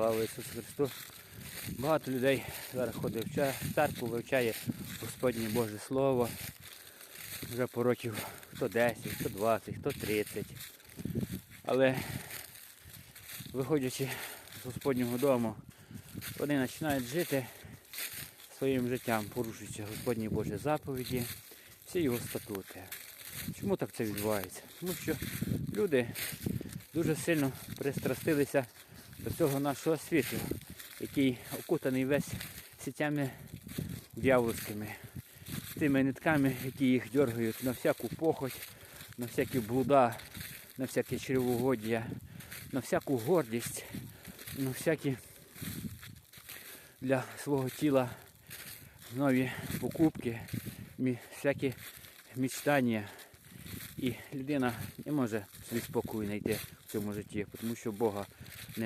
Слава Ісусу Христу! Багато людей зараз ходить в церкву, вивчає Господнє Боже Слово. Вже по років хто 10, хто 20, хто 30. Але виходячи з Господнього дому, вони починають жити своїм життям, порушуючи Господні Божі заповіді, всі його статути. Чому так це відбувається? Тому що люди дуже сильно пристрастилися до цього нашого світу, який окутаний весь сітями дьявольськими, тими нитками, які їх дергають на всяку похоть, на всякі блуда, на всяке чревоугоддя, на всяку гордість, на всякі для свого тіла нові покупки, всякі мечтання. І людина не може собі спокою знайти в цьому житті, тому що Бога